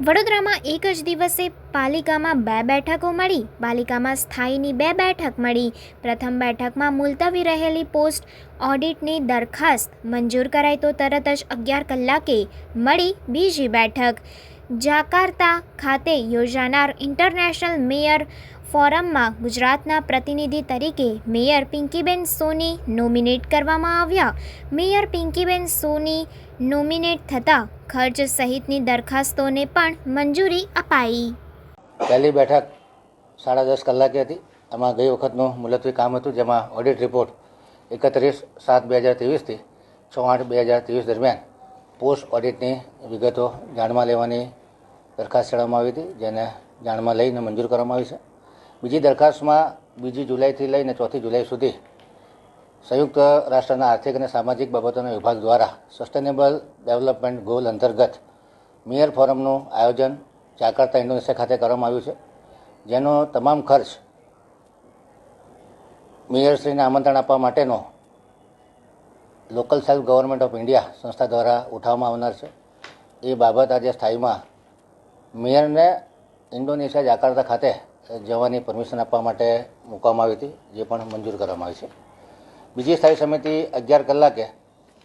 વડોદરામાં એક જ દિવસે પાલિકામાં બે બેઠકો મળી, પાલિકામાં સ્થાયીની બે બેઠક મળી. પ્રથમ બેઠકમાં મુલતવી રહેલી પોસ્ટ ઓડિટની દરખાસ્ત મંજૂર કરાઈ તો તરત જ અગિયાર કલાકે મળી બીજી બેઠક. જાકાર્તા ખાતે યોજાનાર ઇન્ટરનેશનલ મેયર ફોરમમાં ગુજરાતના પ્રતિનિધિ તરીકે મેયર પિંકીબેન સોની નોમિનેટ કરવામાં આવ્યા. મેયર પિંકીબેન સોની નોમિનેટ થતાં ખર્ચ સહિતની દરખાસ્તોને પણ મંજૂરી અપાઈ. પહેલી બેઠક સાડા દસ કલાકે હતી. એમાં ગઈ વખતનું મુલતવી કામ હતું, જેમાં ઓડિટ રિપોર્ટ એકત્રીસ સાત બે હજાર ત્રેવીસથી છ આઠ બે હજાર ત્રેવીસ દરમિયાન પોસ્ટ ઓડિટની વિગતો જાણમાં લેવાની દરખાસ્ત ચડાવવામાં આવી હતી, જેને જાણમાં લઈને મંજૂર કરવામાં આવી છે. બીજી દરખાસ્તમાં બીજી જુલાઈથી લઈને ચોથી જુલાઈ સુધી સંયુક્ત રાષ્ટ્રના આર્થિક અને સામાજિક બાબતોના વિભાગ દ્વારા સસ્ટેનેબલ ડેવલપમેન્ટ ગોલ અંતર્ગત મેયર ફોરમનું આયોજન જાકાર્તા ઇન્ડોનેશિયા ખાતે કરવામાં આવ્યું છે, જેનો તમામ ખર્ચ મેયરશ્રીને આમંત્રણ આપવા માટેનો local self government of India સંસ્થા દ્વારા ઉઠાવવામાં આવનાર છે. એ બાબત આજે સ્થાયીમાં મેયરને ઇન્ડોનેશિયા જાકાર્તા ખાતે જવાની પરમિશન આપવા માટે મૂકવામાં આવી હતી, જે પણ મંજૂર કરવામાં આવી છે. બીજી સ્થાયી સમિતિ અગિયાર કલાકે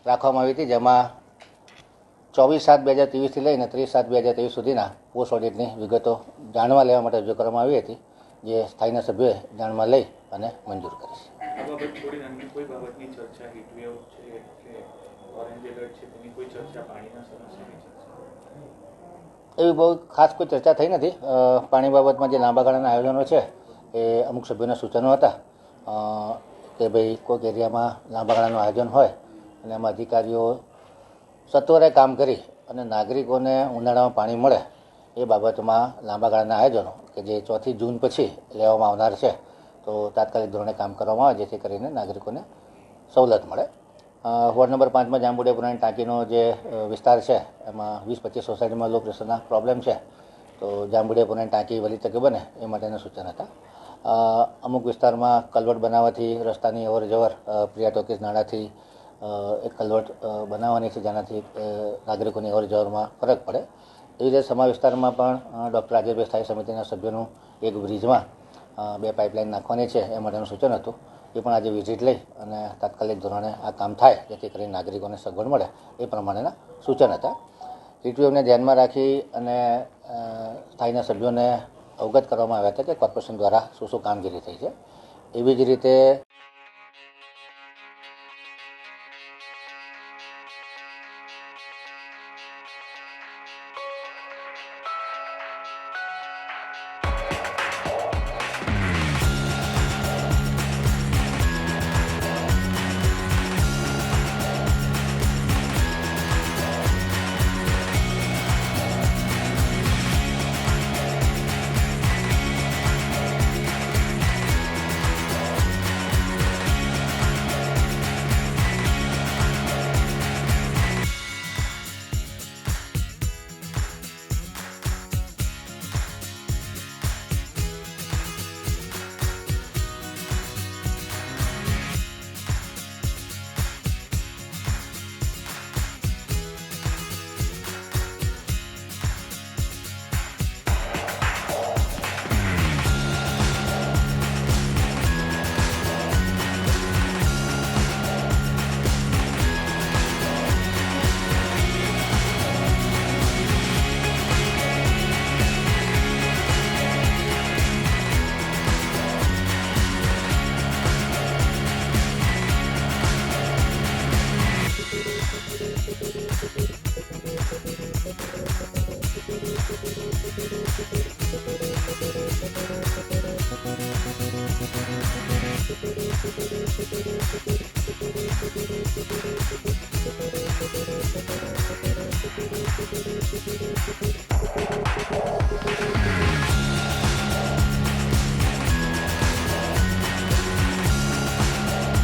રાખવામાં આવી હતી, જેમાં ચોવીસ સાત બે હજાર ત્રેવીસથી લઈને ત્રીસ સાત બે હજાર ત્રેવીસ સુધીના પોસ્ટ ઓડિટની વિગતો જાણવા લેવા માટે રજૂ કરવામાં આવી હતી, જે સ્થાયીના સભ્યોએ જાણમાં લઈ અને મંજૂર કરી છે. કોઈ એવી બહુ ખાસ કોઈ ચર્ચા થઈ નથી. પાણી બાબતમાં જે લાંબા ગાળાના આયોજનો છે, એ અમુક સભ્યોના સૂચનો હતા કે ભાઈ કોઈક એરિયામાં લાંબા ગાળાનું આયોજન હોય અને એમાં અધિકારીઓ સત્વરે કામ કરી અને નાગરિકોને ઉનાળામાં પાણી મળે, એ બાબતમાં લાંબા ગાળાના આયોજનો કે જે ચોથી જૂન પછી લેવામાં આવનાર છે. તો તાત્કાલિક ધોરણે કામ કરવામાં આવે, જેથી કરીને નાગરિકોને સવલત મળે. વોર્ડ નંબર પાંચમાં જાંબુડિયાપુરાની ટાંકીનો જે વિસ્તાર છે, એમાં વીસ પચીસ સોસાયટીમાં લો પ્રેશરના પ્રોબ્લેમ છે, તો જાંબુડિયાપુરાની ટાંકી વહેલી તકે બને એ માટેના સૂચન હતા. અમુક વિસ્તારમાં કલવટ બનાવવાથી રસ્તાની અવર જવર પ્રિયા ટોકીઝ નાળાથી એક કલવટ બનાવવાની છે, જેનાથી નાગરિકોની અવર જવરમાં ફરક પડે. એવી રીતે સમા વિસ્તારમાં પણ ડૉક્ટર રાજેશભાઈ સ્થાયી સમિતિના સભ્યોનું એક બ્રિજમાં બે પાઇપલાઇન નાખવાની છે, એ માટેનું સૂચન હતું. એ પણ આજે વિઝિટ લઈ અને તાત્કાલિક ધોરણે આ કામ થાય, જેથી કરીને નાગરિકોને સગવડ મળે, એ પ્રમાણેના સૂચન હતા. ટીટીઓને ધ્યાનમાં રાખી અને સ્થાયીના સભ્યોને અવગત કરવામાં આવ્યા હતા કે કોર્પોરેશન દ્વારા શું શું કામગીરી થઈ છે. એવી જ રીતે Thank you.